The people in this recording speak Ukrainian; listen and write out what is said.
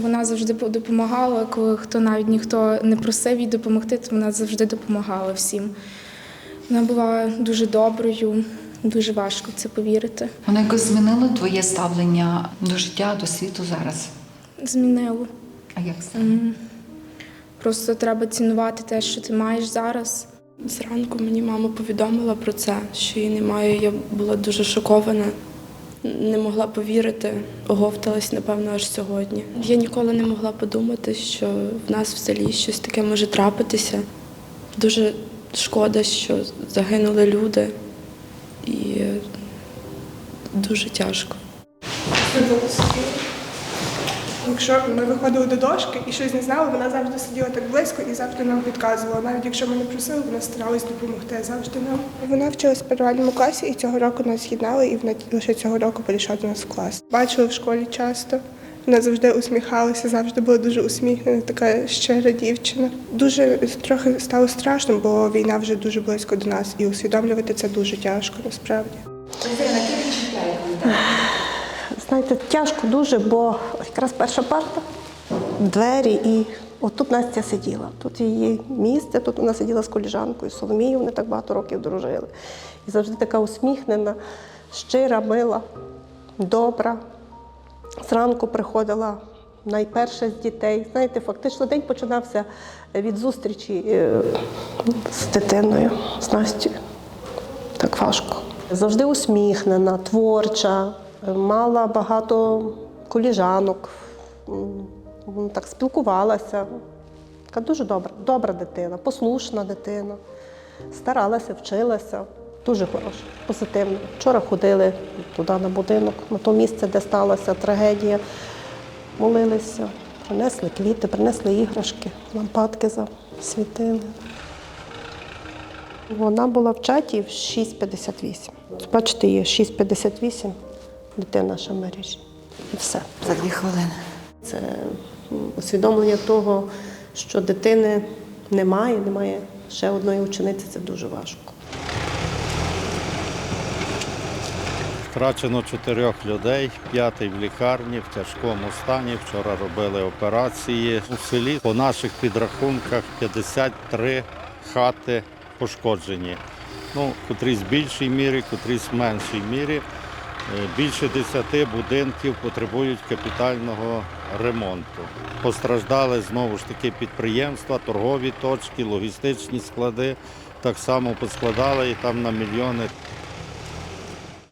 Вона завжди допомагала, коли хто навіть ніхто не просив їй допомогти, то вона завжди допомагала всім. Вона була дуже доброю, дуже важко в це повірити. Воно якось змінило твоє ставлення до життя, до світу зараз. Змінило. А як це? М. Просто треба цінувати те, що ти маєш зараз. Зранку мені мама повідомила про це, що її немає. Я була дуже шокована, не могла повірити, оговталась, напевно, аж сьогодні. Я ніколи не могла подумати, що в нас в селі щось таке може трапитися. Дуже шкода, що загинули люди, і дуже тяжко. Якщо ми виходили до дошки і щось не знали, вона завжди сиділа так близько і завжди нам підказувала. Навіть якщо ми не просили, вона старалась допомогти завжди нам. Вона вчилась в первальному класі і цього року нас з'єднали, і вона лише цього року перейшла до нас в клас. Бачила в школі часто. Вона завжди усміхалася, завжди була дуже усміхнена, така щира дівчина. Дуже трохи стало страшно, бо війна вже дуже близько до нас, і усвідомлювати це дуже тяжко насправді. Знаєте, тяжко дуже, бо якраз перша парта, двері, і отут Настя сиділа. Тут її місце, тут вона сиділа з коліжанкою, Соломією, вони так багато років дружили. І завжди така усміхнена, щира, мила, добра. Зранку приходила найперша з дітей. Знаєте, фактично день починався від зустрічі е, з дитиною, з Настю. Так важко. Завжди усміхнена, творча, мала багато коліжанок, так спілкувалася. Така дуже добра, добра дитина, послушна дитина. Старалася, вчилася. Дуже хороша, позитивна. Вчора ходили туди на будинок, на то місце, де сталася трагедія. Молилися, принесли квіти, принесли іграшки, лампадки засвітили. Вона була в чаті в 6.58. Бачите, є 6.58, дитина ще мережі. І все. За дві хвилини. Це усвідомлення того, що дитини немає, немає ще одної учениці, це дуже важко. Втрачено чотирьох людей, п'ятий в лікарні в тяжкому стані. Вчора робили операції у селі. По наших підрахунках 53 хати пошкоджені. Ну, котрісь в більшій мірі, котрісь в меншій мірі. Е, Більше 10 будинків потребують капітального ремонту. Постраждали знову ж таки підприємства, торгові точки, логістичні склади. Так само поскладали і там на мільйони